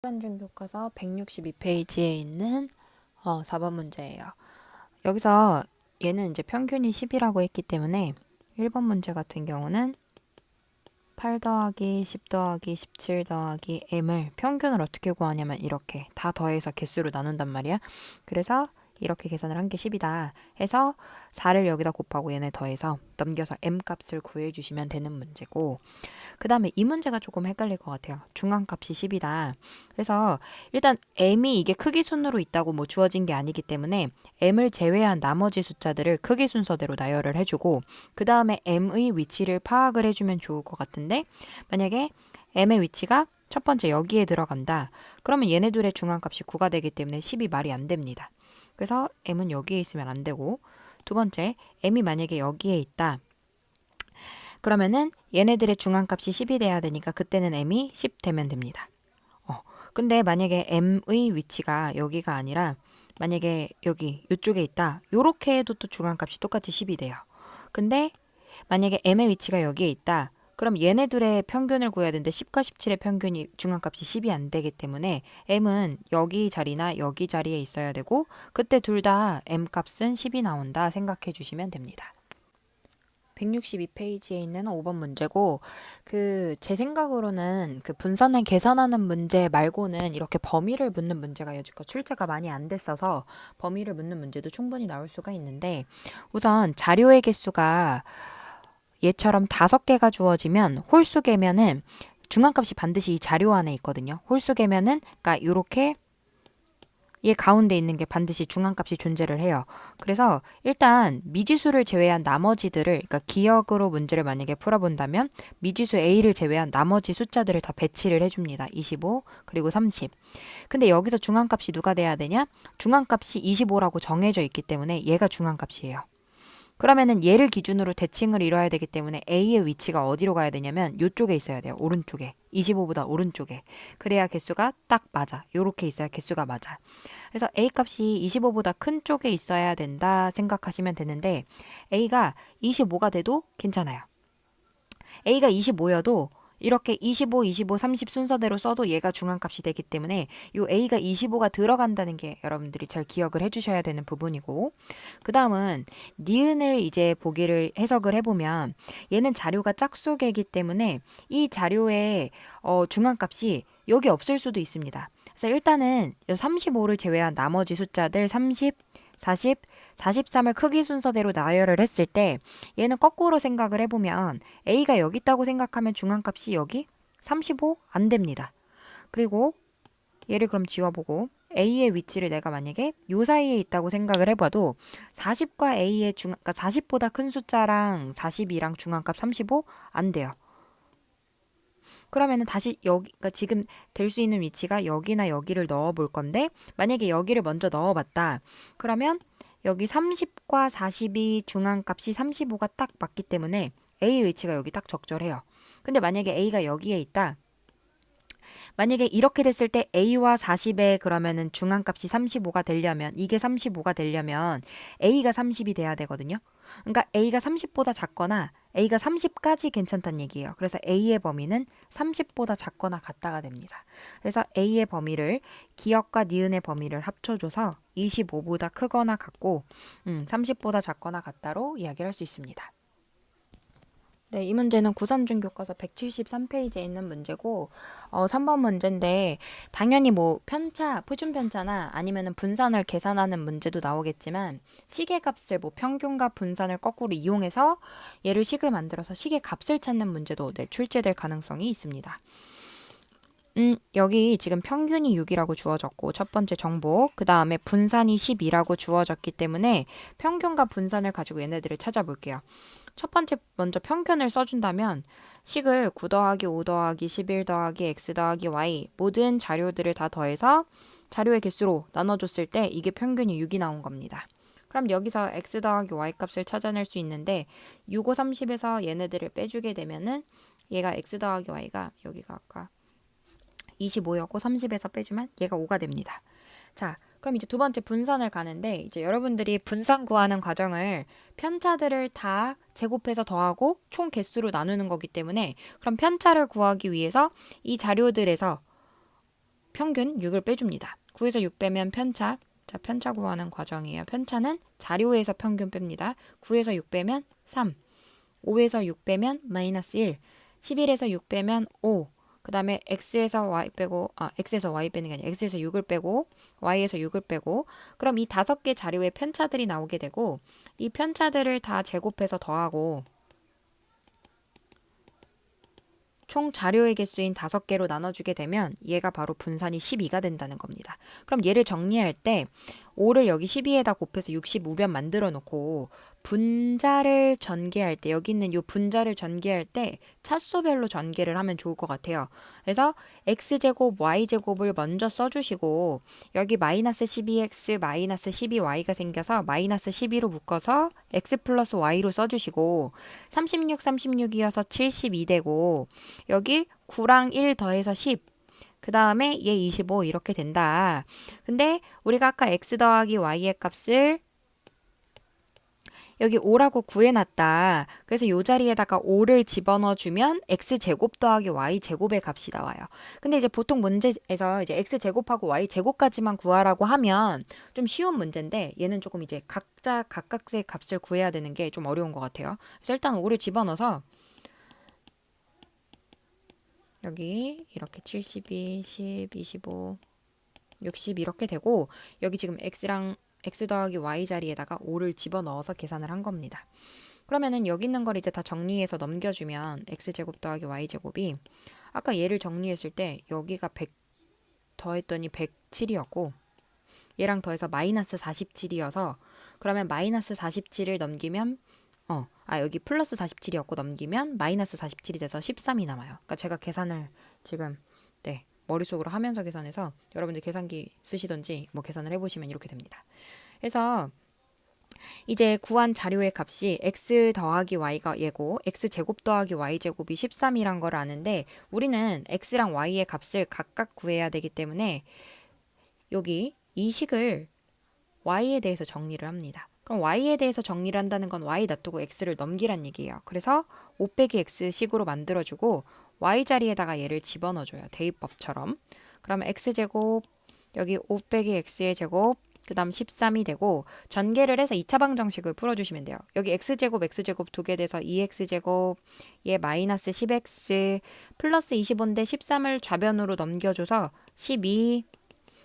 수단중 교과서 162페이지에 있는 어, 4번 문제예요. 여기서 얘는 이제 평균이 10이라고 했기 때문에 1번 문제 같은 경우는 8 더하기 10 더하기 17 더하기 m을 평균을 어떻게 구하냐면 이렇게 다 더해서 개수로 나눈단 말이야. 그래서 이렇게 계산을 한 게 10이다 해서 4를 여기다 곱하고 얘네 더해서 넘겨서 m 값을 구해주시면 되는 문제고 그 다음에 이 문제가 조금 헷갈릴 것 같아요. 중앙값이 10이다. 그래서 일단 m이 이게 크기 순으로 있다고 뭐 주어진 게 아니기 때문에 m을 제외한 나머지 숫자들을 크기 순서대로 나열을 해주고 그 다음에 m의 위치를 파악을 해주면 좋을 것 같은데 만약에 m의 위치가 첫 번째 여기에 들어간다. 그러면 얘네들의 중앙값이 9가 되기 때문에 10이 말이 안 됩니다. 그래서 m은 여기에 있으면 안 되고 두 번째 m이 만약에 여기에 있다. 그러면은 얘네들의 중앙값이 10이 돼야 되니까 그때는 m이 10 되면 됩니다. 어, 근데 만약에 m의 위치가 여기가 아니라 만약에 여기 이쪽에 있다. 요렇게 해도 또 중앙값이 똑같이 10이 돼요. 근데 만약에 m의 위치가 여기에 있다. 그럼 얘네들의 평균을 구해야 되는데 10과 17의 평균이 중앙값이 10이 안 되기 때문에 m은 여기 자리나 여기 자리에 있어야 되고 그때 둘 다 m 값은 10이 나온다 생각해 주시면 됩니다. 162페이지에 있는 5번 문제고 그 제 생각으로는 그 분산을 계산하는 문제 말고는 이렇게 범위를 묻는 문제가 여지껏 출제가 많이 안 됐어서 범위를 묻는 문제도 충분히 나올 수가 있는데 우선 자료의 개수가 얘처럼 다섯 개가 주어지면 홀수 개면은 중앙값이 반드시 이 자료 안에 있거든요. 홀수 개면은 그러니까 요렇게 얘 가운데 있는 게 반드시 중앙값이 존재를 해요. 그래서 일단 미지수를 제외한 나머지들을 그러니까 기억으로 문제를 만약에 풀어본다면 미지수 A를 제외한 나머지 숫자들을 다 배치를 해줍니다. 25 그리고 30. 근데 여기서 중앙값이 누가 돼야 되냐? 중앙값이 25라고 정해져 있기 때문에 얘가 중앙값이에요. 그러면은 얘를 기준으로 대칭을 이뤄야 되기 때문에 A의 위치가 어디로 가야 되냐면 이쪽에 있어야 돼요. 오른쪽에. 25보다 오른쪽에. 그래야 개수가 딱 맞아. 요렇게 있어야 개수가 맞아. 그래서 A 값이 25보다 큰 쪽에 있어야 된다 생각하시면 되는데 A가 25가 돼도 괜찮아요. A가 25여도 이렇게 25, 25, 30 순서대로 써도 얘가 중앙값이 되기 때문에 이 A가 25가 들어간다는 게 여러분들이 잘 기억을 해주셔야 되는 부분이고 그 다음은 니은을 이제 보기를 해석을 해보면 얘는 자료가 짝수계이기 때문에 이 자료의 어, 중앙값이 여기 없을 수도 있습니다. 그래서 일단은 35를 제외한 나머지 숫자들 30, 40, 43을 크기 순서대로 나열을 했을 때 얘는 거꾸로 생각을 해보면 A가 여기 있다고 생각하면 중앙값이 여기 35 안 됩니다. 그리고 얘를 그럼 지워보고 A의 위치를 내가 만약에 요 사이에 있다고 생각을 해봐도 40과 A의 중, 그러니까 40보다 큰 숫자랑 42랑 중앙값 35 안 돼요. 그러면은 다시 여기, 그러니까 지금 될 수 있는 위치가 여기나 여기를 넣어 볼 건데, 만약에 여기를 먼저 넣어 봤다. 그러면 여기 30과 42 중앙값이 35가 딱 맞기 때문에 A 위치가 여기 딱 적절해요. 근데 만약에 A가 여기에 있다. 만약에 이렇게 됐을 때 A와 40의 그러면은 중앙값이 35가 되려면 이게 35가 되려면 A가 30이 돼야 되거든요. 그러니까 A가 30보다 작거나 A가 30까지 괜찮다는 얘기예요. 그래서 A의 범위는 30보다 작거나 같다가 됩니다. 그래서 A의 범위를 기억과 니은의 범위를 합쳐줘서 25보다 크거나 같고 음, 30보다 작거나 같다로 이야기를 할 수 있습니다. 네, 이 문제는 구산중 교과서 173페이지에 있는 문제고, 어, 3번 문제인데, 당연히 뭐, 편차, 표준 편차나 아니면은 분산을 계산하는 문제도 나오겠지만, 시계 값을 뭐, 평균과 분산을 거꾸로 이용해서 얘를 식을 만들어서 시계 값을 찾는 문제도 네, 출제될 가능성이 있습니다. 음, 여기 지금 평균이 6이라고 주어졌고, 첫 번째 정보, 그 다음에 분산이 12라고 주어졌기 때문에 평균과 분산을 가지고 얘네들을 찾아볼게요. 첫 번째 먼저 평균을 써준다면 식을 9 더하기 5 더하기 11 더하기 x 더하기 y 모든 자료들을 다 더해서 자료의 개수로 나눠줬을 때 이게 평균이 6이 나온 겁니다. 그럼 여기서 x 더하기 y 값을 찾아낼 수 있는데 6, 5, 30에서 얘네들을 빼주게 되면은 얘가 x 더하기 y가 여기가 아까 25였고 30에서 빼주면 얘가 5가 됩니다. 자, 그럼 이제 두 번째 분산을 가는데 이제 여러분들이 분산 구하는 과정을 편차들을 다 제곱해서 더하고 총 개수로 나누는 거기 때문에 그럼 편차를 구하기 위해서 이 자료들에서 평균 6을 빼줍니다. 9에서 6 빼면 편차. 자, 편차 구하는 과정이에요. 편차는 자료에서 평균 뺍니다. 9에서 6 빼면 3. 5에서 6 빼면 마이너스 1. 11에서 6 빼면 5. 그 다음에 x에서 y 빼고 아 x에서 y 빼는 게 아니라 x에서 6을 빼고 y에서 6을 빼고 그럼 이 다섯 개 자료의 편차들이 나오게 되고 이 편차들을 다 제곱해서 더하고 총 자료의 개수인 다섯 개로 나눠주게 되면 얘가 바로 분산이 12가 된다는 겁니다. 그럼 얘를 정리할 때 5를 여기 12에다 곱해서 65변 만들어 놓고 분자를 전개할 때 여기 있는 요 분자를 전개할 때 차수별로 전개를 하면 좋을 것 같아요. 그래서 x제곱 y제곱을 먼저 써주시고 여기 마이너스 12x 마이너스 12y가 생겨서 마이너스 12로 묶어서 x 플러스 y로 써주시고 36 36이어서 72 되고 여기 9랑 1 더해서 10 그 다음에 얘 25 이렇게 된다. 근데 우리가 아까 x 더하기 y의 값을 여기 5라고 구해놨다. 그래서 이 자리에다가 5를 집어넣어 주면 x 제곱 더하기 y 제곱의 값이 나와요. 근데 이제 보통 문제에서 이제 x 제곱하고 y 제곱까지만 구하라고 하면 좀 쉬운 문제인데 얘는 조금 이제 각자 각각의 값을 구해야 되는 게 좀 어려운 것 같아요. 그래서 일단 5를 집어넣어서 여기 이렇게 72, 10, 25, 60 이렇게 되고 여기 지금 x랑 x 더하기 y 자리에다가 5를 집어넣어서 계산을 한 겁니다. 그러면은 여기 있는 걸 이제 다 정리해서 넘겨주면 x제곱 더하기 y제곱이 아까 얘를 정리했을 때 여기가 100 더했더니 107이었고 얘랑 더해서 마이너스 47이어서 그러면 마이너스 47을 넘기면 어, 아 여기 플러스 47이었고 넘기면 마이너스 47이 돼서 13이 남아요. 그러니까 제가 계산을 지금 네 머릿속으로 하면서 계산해서 여러분들 계산기 쓰시던지 뭐 계산을 해보시면 이렇게 됩니다. 그래서 이제 구한 자료의 값이 x 더하기 y가 얘고 x 제곱 더하기 y 제곱이 13이란 걸 아는데 우리는 x랑 y의 값을 각각 구해야 되기 때문에 여기 이 식을 y에 대해서 정리를 합니다. 그럼 y에 대해서 정리를 한다는 건 y 놔두고 x를 넘기란 얘기예요. 그래서 5 빼기 x 식으로 만들어주고 y 자리에다가 얘를 집어넣어줘요. 대입법처럼. 그러면 x제곱 여기 5 빼기 x의 제곱 그 다음 13이 되고 전개를 해서 2차 방정식을 풀어주시면 돼요. 여기 x제곱 x제곱 두 개 돼서 2x제곱 얘 마이너스 10x 플러스 25인데 13을 좌변으로 넘겨줘서 12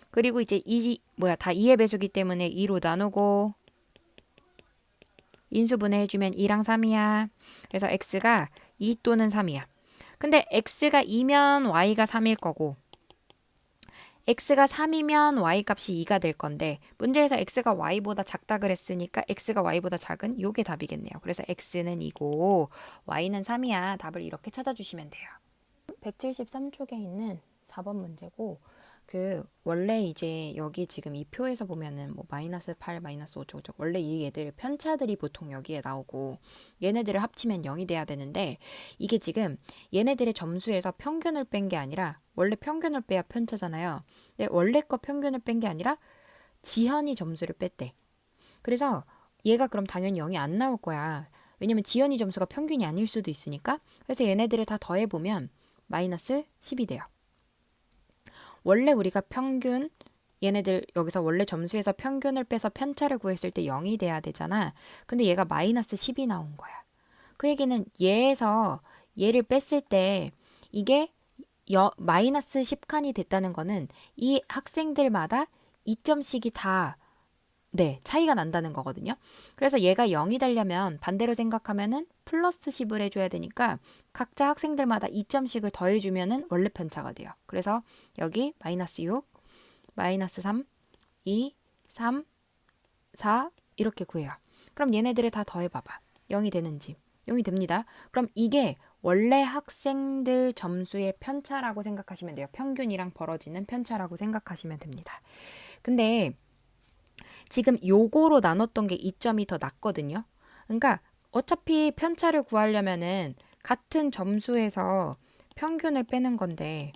그리고 이제 2 뭐야 다 2의 배수기 때문에 2로 나누고 인수 분해 해주면 2랑 3이야. 그래서 x가 2 또는 3이야. 근데 x가 2면 y가 3일 거고 x가 3이면 y 값이 2가 될 건데 문제에서 x가 y보다 작다 그랬으니까 x가 y보다 작은 요게 답이겠네요. 그래서 x는 2고 y는 3이야. 답을 이렇게 찾아주시면 돼요. 173쪽에 있는 4번 문제고 그 원래 이제 여기 지금 이 표에서 보면은 뭐 마이너스 8, 마이너스 5, 저저 원래 이 애들 편차들이 보통 여기에 나오고 얘네들을 합치면 0이 돼야 되는데 이게 지금 얘네들의 점수에서 평균을 뺀 게 아니라 원래 평균을 빼야 편차잖아요. 근데 원래 거 평균을 뺀 게 아니라 지현이 점수를 뺐대. 그래서 얘가 그럼 당연히 0이 안 나올 거야. 왜냐면 지연이 점수가 평균이 아닐 수도 있으니까. 그래서 얘네들을 다 더해보면 마이너스 10이 돼요. 원래 우리가 평균 얘네들 여기서 원래 점수에서 평균을 빼서 편차를 구했을 때 0이 돼야 되잖아. 근데 얘가 마이너스 10이 나온 거야. 그 얘기는 얘에서 얘를 뺐을 때 이게 여, 마이너스 10칸이 됐다는 거는 이 학생들마다 2점씩이 다 네, 차이가 난다는 거거든요. 그래서 얘가 0이 되려면 반대로 생각하면은 플러스 10을 해줘야 되니까 각자 학생들마다 2점씩을 더해주면은 원래 편차가 돼요. 그래서 여기 마이너스 6, 마이너스 3, 2, 3, 4 이렇게 구해요. 그럼 얘네들을 다 더해봐봐. 0이 되는지. 0이 됩니다. 그럼 이게 원래 학생들 점수의 편차라고 생각하시면 돼요. 평균이랑 벌어지는 편차라고 생각하시면 됩니다. 근데 지금 요거로 나눴던 게 2점이 더 낮거든요. 그러니까 어차피 편차를 구하려면은 같은 점수에서 평균을 빼는 건데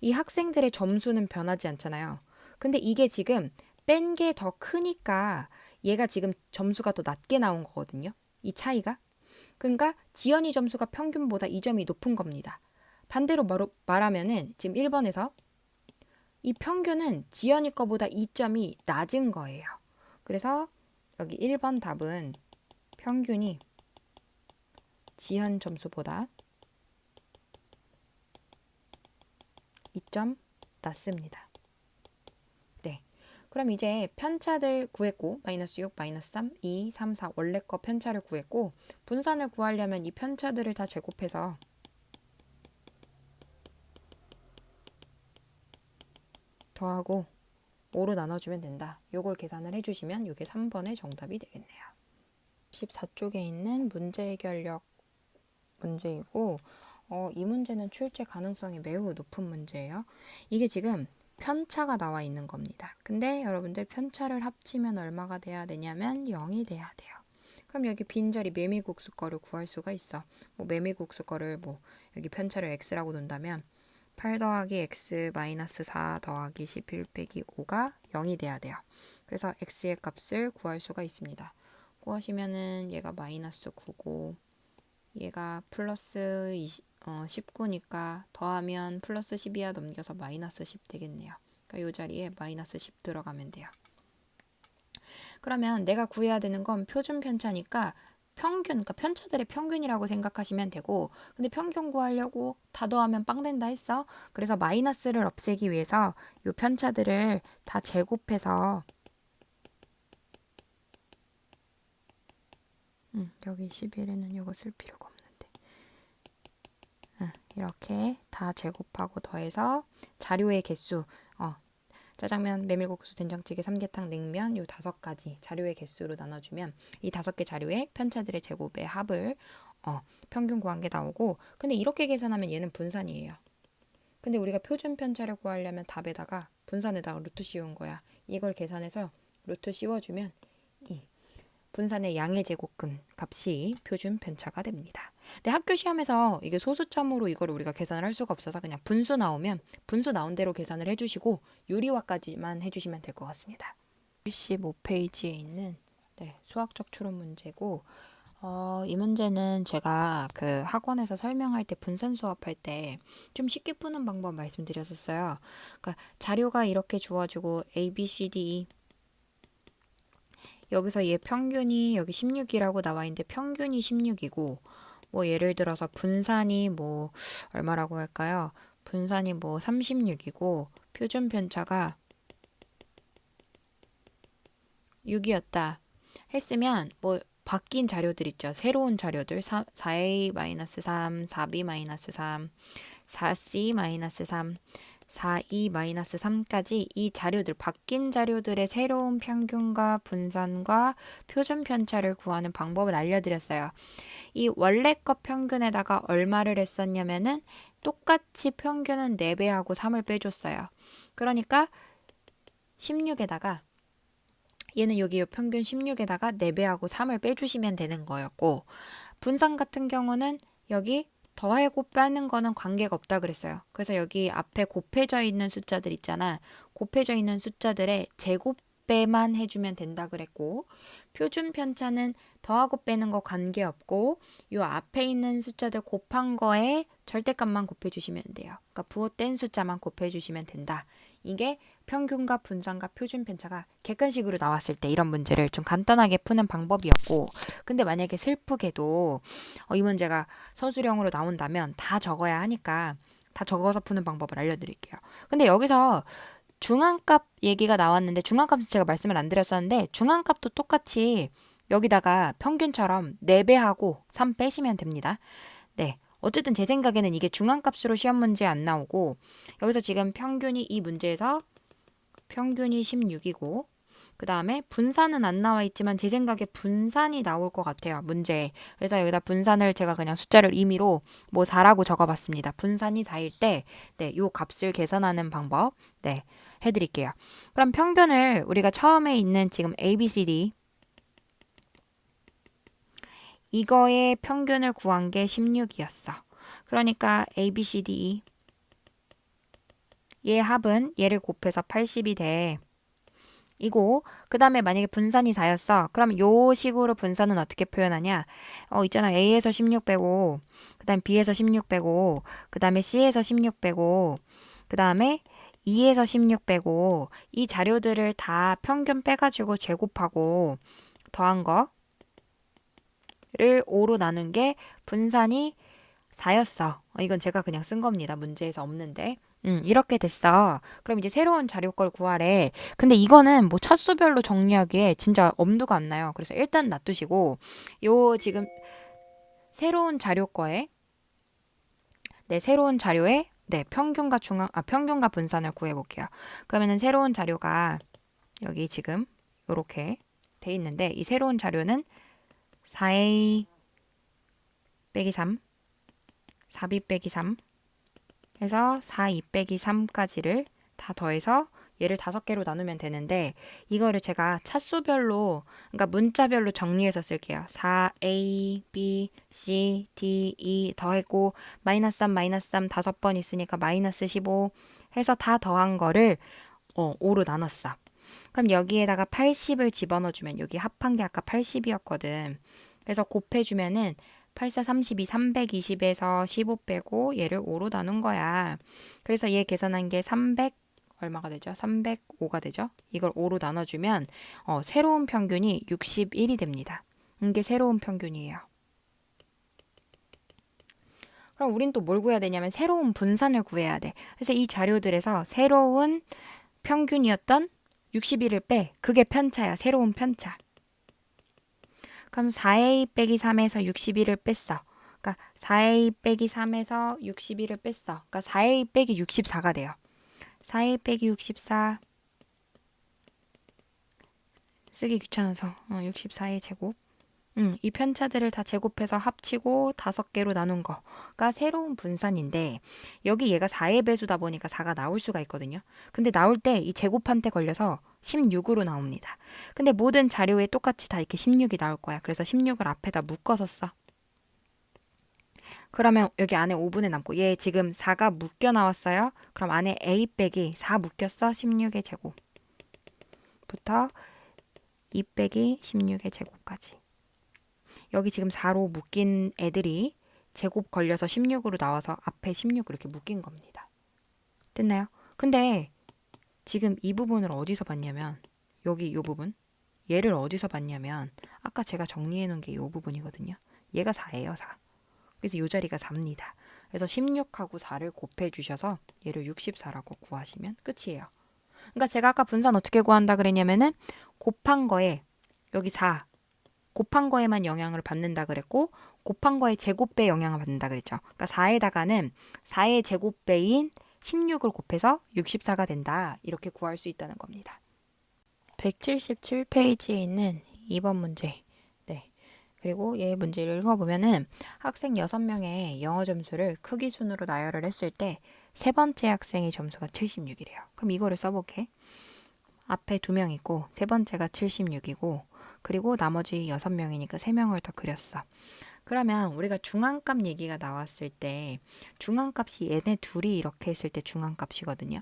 이 학생들의 점수는 변하지 않잖아요. 근데 이게 지금 뺀 게 더 크니까 얘가 지금 점수가 더 낮게 나온 거거든요. 이 차이가. 그러니까 지연이 점수가 평균보다 2점이 높은 겁니다. 반대로 말, 말하면은 지금 1번에서 이 평균은 지연이 거보다 2점이 낮은 거예요. 그래서 여기 1번 답은 평균이 지연 점수보다 2점 낮습니다. 네. 그럼 이제 편차들 구했고 마이너스 6, 마이너스 3, 2, 3, 4 원래 거 편차를 구했고 분산을 구하려면 이 편차들을 다 제곱해서 더하고 5로 나눠주면 된다. 요걸 계산을 해주시면 이게 3번의 정답이 되겠네요. 14쪽에 있는 문제 해결력 문제이고 어, 이 문제는 출제 가능성이 매우 높은 문제예요. 이게 지금 편차가 나와 있는 겁니다. 근데 여러분들 편차를 합치면 얼마가 돼야 되냐면 0이 돼야 돼요. 그럼 여기 빈자리 매미국수 거를 구할 수가 있어. 뭐 매미국수 거를 뭐 여기 편차를 x라고 둔다면 8 더하기 x 마이너스 4 더하기 11 빼기 5가 0이 돼야 돼요. 그래서 x의 값을 구할 수가 있습니다. 구하시면은 얘가 마이너스 9고 얘가 플러스 20, 어, 19니까 더하면 플러스 10이야 넘겨서 마이너스 10 되겠네요. 그러니까 이 자리에 마이너스 10 들어가면 돼요. 그러면 내가 구해야 되는 건 표준 편차니까 평균, 그러니까 편차들의 평균이라고 생각하시면 되고, 근데 평균 구하려고 다 더하면 빵 된다 했어. 그래서 마이너스를 없애기 위해서 이 편차들을 다 제곱해서 음, 여기 11에는 이거 쓸 필요가 없는데. 음, 이렇게 다 제곱하고 더해서 자료의 개수, 어, 짜장면, 메밀국수, 된장찌개, 삼계탕, 냉면 요 다섯 가지 자료의 개수로 나눠주면 이 다섯 개 자료의 편차들의 제곱의 합을 어, 평균 구한 게 나오고 근데 이렇게 계산하면 얘는 분산이에요. 근데 우리가 표준 편차를 구하려면 답에다가 분산에다가 루트 씌운 거야. 이걸 계산해서 루트 씌워주면 이 분산의 양의 제곱근 값이 표준 편차가 됩니다. 근데 학교 시험에서 이게 소수점으로 이걸 우리가 계산을 할 수가 없어서 그냥 분수 나오면 분수 나온 대로 계산을 해주시고 유리화까지만 해주시면 될 것 같습니다. 75페이지에 있는 네, 수학적 추론 문제고 어, 이 문제는 제가 그 학원에서 설명할 때 분산 수업할 때 좀 쉽게 푸는 방법 말씀드렸었어요. 그러니까 자료가 이렇게 주어지고 A, B, C, D, E 여기서 얘 평균이 여기 16이라고 나와 있는데 평균이 16이고 뭐 예를 들어서 분산이 뭐 얼마라고 할까요? 분산이 뭐 36이고 표준 편차가 6이었다 했으면 뭐 바뀐 자료들 있죠. 새로운 자료들 4, 4a-3, 4b-3, 4c-3 4e-3까지 이 자료들, 바뀐 자료들의 새로운 평균과 분산과 표준 편차를 구하는 방법을 알려드렸어요. 이 원래 것 평균에다가 얼마를 했었냐면은 똑같이 평균은 4배하고 3을 빼줬어요. 그러니까 16에다가 얘는 여기 평균 16에다가 4배하고 3을 빼주시면 되는 거였고 분산 같은 경우는 여기 더하고 빼는 거는 관계가 없다 그랬어요. 그래서 여기 앞에 곱해져 있는 숫자들 있잖아. 곱해져 있는 숫자들의 제곱배만 해주면 된다 그랬고 표준 편차는 더하고 빼는 거 관계없고 요 앞에 있는 숫자들 곱한 거에 절대값만 곱해주시면 돼요. 그러니까 부호된 숫자만 곱해주시면 된다. 이게 평균과 분산과 표준 편차가 객관식으로 나왔을 때 이런 문제를 좀 간단하게 푸는 방법이었고 근데 만약에 슬프게도 어, 이 문제가 서술형으로 나온다면 다 적어야 하니까 다 적어서 푸는 방법을 알려드릴게요. 근데 여기서 중앙값 얘기가 나왔는데 중앙값은 제가 말씀을 안 드렸었는데 중앙값도 똑같이 여기다가 평균처럼 4배하고 3 빼시면 됩니다. 네. 어쨌든 제 생각에는 이게 중앙값으로 시험 문제 안 나오고 여기서 지금 평균이 이 문제에서 평균이 16이고 그 다음에 분산은 안 나와 있지만 제 생각에 분산이 나올 것 같아요. 문제. 그래서 여기다 분산을 제가 그냥 숫자를 임의로 뭐 4라고 적어봤습니다. 분산이 4일 때, 네, 요 값을 계산하는 방법, 네, 해드릴게요. 그럼 평균을 우리가 처음에 있는 지금 A, B, C, D 이거의 평균을 구한 게 16이었어. 그러니까 A, B, C, D, E 얘 합은 얘를 곱해서 80이 돼. 이고 그 다음에 만약에 분산이 4였어. 그럼 요 식으로 분산은 어떻게 표현하냐? 어 있잖아 A에서 16 빼고 그 다음에 B에서 16 빼고 그 다음에 C에서 16 빼고 그 다음에 2에서 16 빼고 이 자료들을 다 평균 빼가지고 제곱하고 더한 거를 5로 나눈 게 분산이 4였어. 이건 제가 그냥 쓴 겁니다. 문제에서 없는데. 음, 이렇게 됐어. 그럼 이제 새로운 자료 걸 구하래. 근데 이거는 뭐 차수별로 정리하기에 진짜 엄두가 안 나요. 그래서 일단 놔두시고, 요 지금 새로운 자료 거에, 네, 새로운 자료에, 네, 평균과 중앙, 아, 평균과 분산을 구해볼게요. 그러면은 새로운 자료가 여기 지금 요렇게 돼 있는데, 이 새로운 자료는 4a 빼기 3, 4b 빼기 3, 해서 4, 2 빼기 3까지를 다 더해서 얘를 다섯 개로 나누면 되는데 이거를 제가 차수별로 그러니까 문자별로 정리해서 쓸게요. 4a, b, c, d, e 더했고 마이너스 3, 마이너스 3 다섯 번 있으니까 마이너스 15 해서 다 더한 거를 어, 5로 나눴어. 그럼 여기에다가 80을 집어넣어 주면 여기 합한 게 아까 80이었거든. 그래서 곱해 주면은 84, 32, 320에서 15 빼고 얘를 5로 나눈 거야. 그래서 얘 계산한 게 300 얼마가 되죠? 305가 되죠? 이걸 5로 나눠주면 어, 새로운 평균이 61이 됩니다. 이게 새로운 평균이에요. 그럼 우린 또 뭘 구해야 되냐면 새로운 분산을 구해야 돼. 그래서 이 자료들에서 새로운 평균이었던 61을 빼. 그게 편차야. 새로운 편차. 그럼 4a 빼기 3에서 61을 뺐어. 그러니까 4a 빼기 3에서 61을 뺐어. 그러니까 4a 빼기 64가 돼요. 4a 빼기 64 쓰기 귀찮아서 어, 64의 제곱 음, 이 편차들을 다 제곱해서 합치고 다섯 개로 나눈 거가 새로운 분산인데 여기 얘가 4의 배수다 보니까 4가 나올 수가 있거든요. 근데 나올 때 이 제곱한테 걸려서 16으로 나옵니다. 근데 모든 자료에 똑같이 다 이렇게 16이 나올 거야. 그래서 16을 앞에다 묶어서 써. 그러면 여기 안에 5분의 남고 얘 지금 4가 묶여 나왔어요. 그럼 안에 a 빼기 4 묶였어. 16의 제곱부터 2 빼기 16의 제곱까지. 여기 지금 4로 묶인 애들이 제곱 걸려서 16으로 나와서 앞에 16 이렇게 묶인 겁니다. 됐나요? 근데 지금 이 부분을 어디서 봤냐면 여기 이 부분 얘를 어디서 봤냐면 아까 제가 정리해 놓은 게 이 부분이거든요. 얘가 4예요, 4. 그래서 이 자리가 4입니다. 그래서 16하고 4를 곱해 주셔서 얘를 64라고 구하시면 끝이에요. 그러니까 제가 아까 분산 어떻게 구한다 그랬냐면은 곱한 거에 여기 4 곱한 거에만 영향을 받는다 그랬고 곱한 거에 제곱배 영향을 받는다 그랬죠. 그러니까 4에다가는 4의 제곱배인 16을 곱해서 64가 된다. 이렇게 구할 수 있다는 겁니다. 177페이지에 있는 2번 문제. 네. 그리고 얘 문제를 읽어보면은 학생 6명의 영어 점수를 크기 순으로 나열을 했을 때 세 번째 학생의 점수가 76이래요. 그럼 이거를 써볼게. 앞에 두 명 있고 세 번째가 76이고 그리고 나머지 6명이니까 3명을 더 그렸어. 그러면 우리가 중앙값 얘기가 나왔을 때 중앙값이 얘네 둘이 이렇게 했을 때 중앙값이거든요.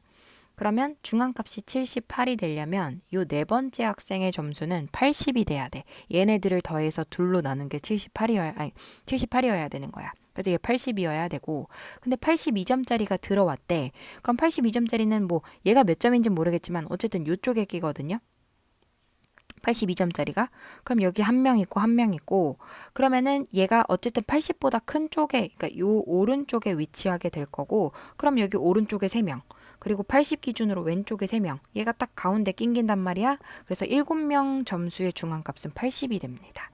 그러면 중앙값이 78이 되려면 요 네 번째 학생의 점수는 80이 돼야 돼. 얘네들을 더해서 둘로 나눈 게 78이어야 아니 78이어야 되는 거야. 그래서 이게 80이어야 되고 근데 82점짜리가 들어왔대. 그럼 82점짜리는 뭐 얘가 몇 점인지 모르겠지만 어쨌든 요쪽에 끼거든요. 82점짜리가? 그럼 여기 한 명 있고 한 명 있고 그러면은 얘가 어쨌든 80보다 큰 쪽에 그러니까 요 오른쪽에 위치하게 될 거고 그럼 여기 오른쪽에 3명 그리고 80 기준으로 왼쪽에 3명. 얘가 딱 가운데 낑긴단 말이야. 그래서 7명 점수의 중앙값은 80이 됩니다.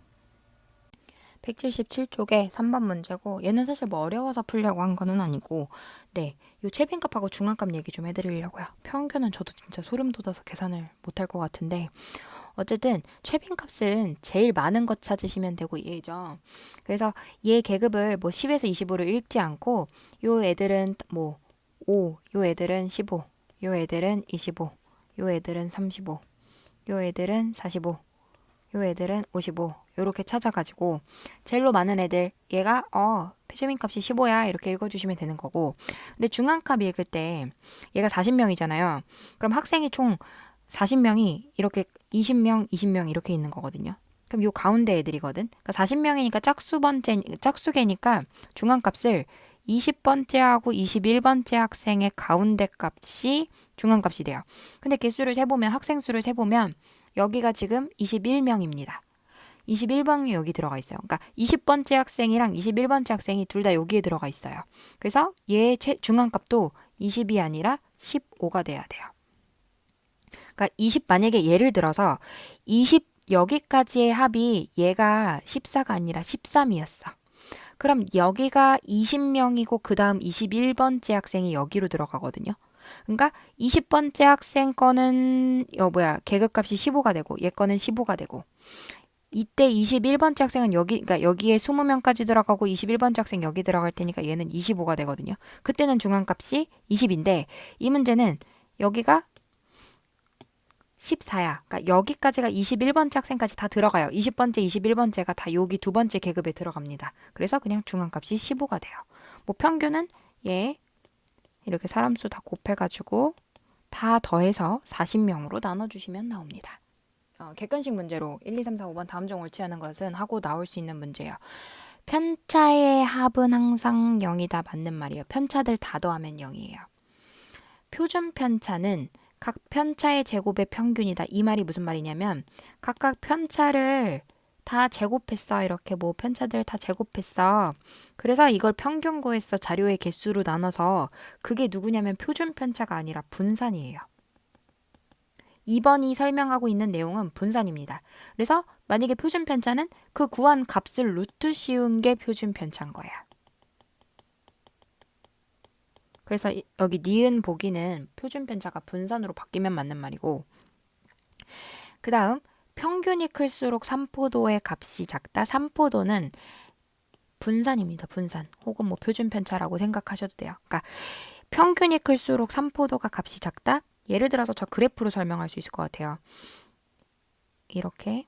177쪽에 3번 문제고 얘는 사실 뭐 어려워서 풀려고 한 거는 아니고 네, 요 최빈값하고 중앙값 얘기 좀 해드리려고요. 평균은 저도 진짜 소름 돋아서 계산을 못할 것 같은데 어쨌든 최빈값은 제일 많은 것 찾으시면 되고 얘죠. 그래서 얘 계급을 뭐 10에서 25로 읽지 않고 요 애들은 뭐 5, 요 애들은 15, 요 애들은 25, 요 애들은 35, 요 애들은 45, 요 애들은 55 요렇게 찾아가지고 제일로 많은 애들 얘가 어 최빈 값이 15야 이렇게 읽어주시면 되는 거고 근데 중앙값 읽을 때 얘가 40명이잖아요. 그럼 학생이 총 40명이 이렇게 20명, 20명 이렇게 있는 거거든요. 그럼 요 가운데 애들이거든. 그러니까 40명이니까 짝수 번째 짝수개니까 중앙값을 20번째하고 21번째 학생의 가운데 값이 중앙값이 돼요. 근데 개수를 세 보면 학생 수를 세 보면 여기가 지금 21명입니다. 21번이 여기 들어가 있어요. 그러니까 20번째 학생이랑 21번째 학생이 둘 다 여기에 들어가 있어요. 그래서 얘의 최 중앙값도 20이 아니라 15가 돼야 돼요. 그러니까 20 만약에 예를 들어서 20 여기까지의 합이 얘가 14가 아니라 13이었어. 그럼 여기가 20명이고 그 다음 21번째 학생이 여기로 들어가거든요. 그러니까 20번째 학생 거는 어 뭐야 계급값이 15가 되고 얘 거는 15가 되고 이때 21번째 학생은 여기 그러니까 여기에 20명까지 들어가고 21번째 학생 여기 들어갈 테니까 얘는 25가 되거든요. 그때는 중앙값이 20인데 이 문제는 여기가 14야. 그러니까 여기까지가 21번째 학생까지 다 들어가요. 20번째, 21번째가 다 여기 두 번째 계급에 들어갑니다. 그래서 그냥 중앙값이 15가 돼요. 뭐 평균은 얘 이렇게 사람 수 다 곱해가지고 다 더해서 40명으로 나눠주시면 나옵니다. 어, 객관식 문제로 1, 2, 3, 4, 5번 다음 중 옳지 않은 것은 하고 나올 수 있는 문제예요. 편차의 합은 항상 0이다 맞는 말이에요. 편차들 다 더하면 0이에요. 표준 편차는 각 편차의 제곱의 평균이다. 이 말이 무슨 말이냐면 각각 편차를 다 제곱했어. 이렇게 뭐 편차들 다 제곱했어. 그래서 이걸 평균 구했어. 자료의 개수로 나눠서 그게 누구냐면 표준 편차가 아니라 분산이에요. 2번이 설명하고 있는 내용은 분산입니다. 그래서 만약에 표준 편차는 그 구한 값을 루트 씌운 게 표준 편차인 거야. 그래서 이- 여기 니은 보기는 표준 편차가 분산으로 바뀌면 맞는 말이고 그 다음 평균이 클수록 삼포도의 값이 작다. 삼포도는 분산입니다. 분산 혹은 뭐 표준 편차라고 생각하셔도 돼요. 그러니까 평균이 클수록 삼포도가 값이 작다. 예를 들어서 저 그래프로 설명할 수 있을 것 같아요. 이렇게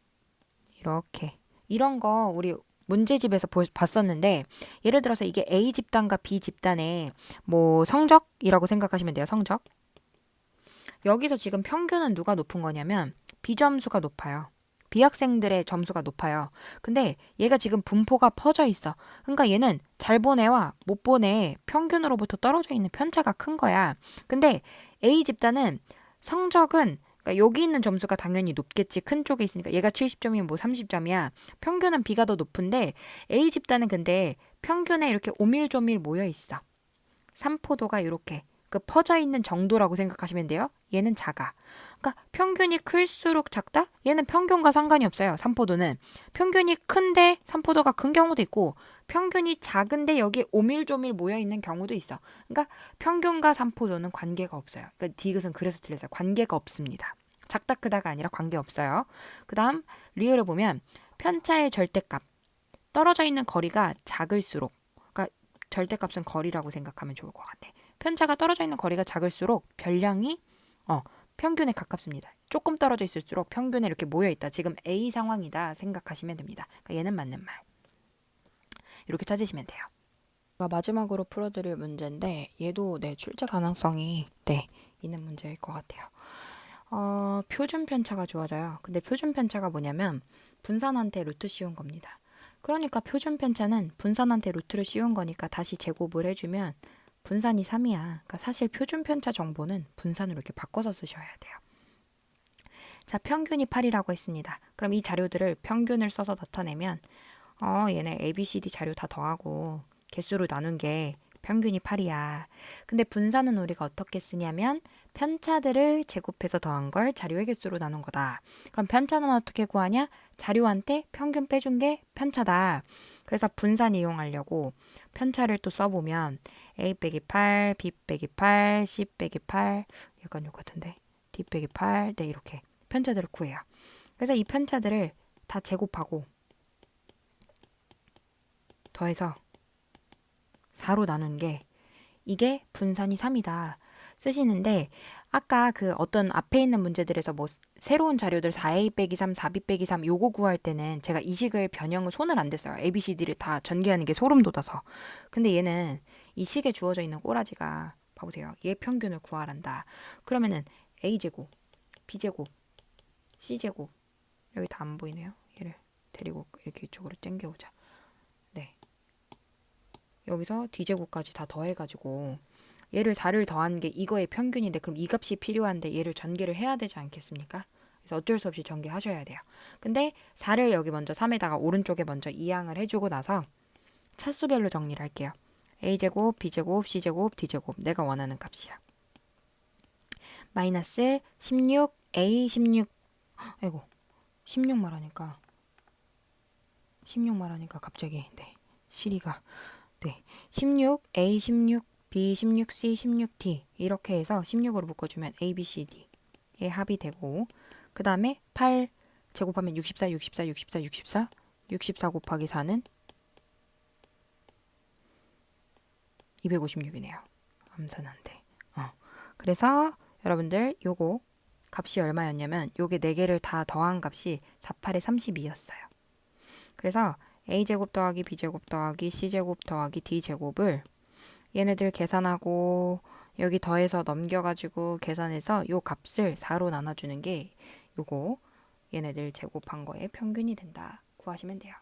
이렇게 이런 거 우리 문제집에서 보- 봤었는데 예를 들어서 이게 A 집단과 B 집단의 뭐 성적이라고 생각하시면 돼요. 성적. 여기서 지금 평균은 누가 높은 거냐면 B 점수가 높아요. B 학생들의 점수가 높아요. 근데 얘가 지금 분포가 퍼져 있어. 그러니까 얘는 잘 보내와 못 보내 평균으로부터 떨어져 있는 편차가 큰 거야. 근데 A 집단은 성적은 그러니까 여기 있는 점수가 당연히 높겠지. 큰 쪽에 있으니까 얘가 70점이면 뭐 30점이야. 평균은 B가 더 높은데 A 집단은 근데 평균에 이렇게 오밀조밀 모여 있어. 삼포도가 이렇게 그 퍼져 있는 정도라고 생각하시면 돼요. 얘는 작아. 그러니까 평균이 클수록 작다? 얘는 평균과 상관이 없어요. 삼포도는 평균이 큰데 삼포도가 큰 경우도 있고 평균이 작은데 여기 오밀조밀 모여 있는 경우도 있어. 그러니까 평균과 삼포도는 관계가 없어요. 그러니까 디귿은 그래서 틀렸어요. 관계가 없습니다. 작다 크다가 아니라 관계 없어요. 그다음 리을을 보면 편차의 절대값 떨어져 있는 거리가 작을수록 그러니까 절대값은 거리라고 생각하면 좋을 것 같아. 편차가 떨어져 있는 거리가 작을수록 별량이 어 평균에 가깝습니다. 조금 떨어져 있을수록 평균에 이렇게 모여 있다. 지금 A 상황이다 생각하시면 됩니다. 그러니까 얘는 맞는 말. 이렇게 찾으시면 돼요. 제가 마지막으로 풀어드릴 문제인데 얘도 네 출제 가능성이 네 있는 문제일 것 같아요. 어, 표준 편차가 주어져요. 근데 표준 편차가 뭐냐면 분산한테 루트 씌운 겁니다. 그러니까 표준 편차는 분산한테 루트를 씌운 거니까 다시 제곱을 해주면 분산이 3이야. 그러니까 사실 표준 편차 정보는 분산으로 이렇게 바꿔서 쓰셔야 돼요. 자, 평균이 8이라고 했습니다. 그럼 이 자료들을 평균을 써서 나타내면 어, 얘네 A, B, C, D 자료 다 더하고 개수로 나눈 게 평균이 8이야. 근데 분산은 우리가 어떻게 쓰냐면 편차들을 제곱해서 더한 걸 자료의 개수로 나눈 거다. 그럼 편차는 어떻게 구하냐? 자료한테 평균 빼준 게 편차다. 그래서 분산 이용하려고 편차를 또 써보면 A 빼기 8, B 빼기 8, C 빼기 8 약간 요 같은데 D 빼기 8, 네 이렇게 편차들을 구해요. 그래서 이 편차들을 다 제곱하고 더해서 4로 나눈 게 이게 분산이 3이다 쓰시는데 아까 그 어떤 앞에 있는 문제들에서 뭐 새로운 자료들 4a 빼기 3, 4b 빼기 3 요거 구할 때는 제가 이식을 변형을 손을 안 댔어요. a, b, c, d를 다 전개하는 게 소름 돋아서. 근데 얘는 이 식에 주어져 있는 꼬라지가 봐보세요. 얘 평균을 구하란다. 그러면은 a 제곱, b 제곱, c 제곱 여기 다 안 보이네요. 얘를 데리고 이렇게 이쪽으로 당겨오자. 네. 여기서 d제곱까지 다 더해가지고 얘를 4를 더한 게 이거의 평균인데 그럼 이 값이 필요한데 얘를 전개를 해야 되지 않겠습니까? 그래서 어쩔 수 없이 전개하셔야 돼요. 근데 4를 여기 먼저 3에다가 오른쪽에 먼저 이항을 해주고 나서 차수별로 정리를 할게요. a제곱, b제곱, c제곱, d제곱 내가 원하는 값이야. 마이너스 16, a 16 아이고 16 말하니까 16 말하니까 갑자기 네 시리가 네 16, a 16, b 16, c 16, d 이렇게 해서 16으로 묶어주면 a, b, c, d의 합이 되고 그 다음에 8 제곱하면 64, 64, 64, 64 64 곱하기 4는 256이네요. 암산한데. 어. 그래서 여러분들 요거 값이 얼마였냐면 요게 4개를 다 더한 값이 48에 32였어요. 그래서 a제곱 더하기 b제곱 더하기 c제곱 더하기 d제곱을 얘네들 계산하고 여기 더해서 넘겨가지고 계산해서 요 값을 4로 나눠주는 게 요거 얘네들 제곱한 거의 평균이 된다 구하시면 돼요.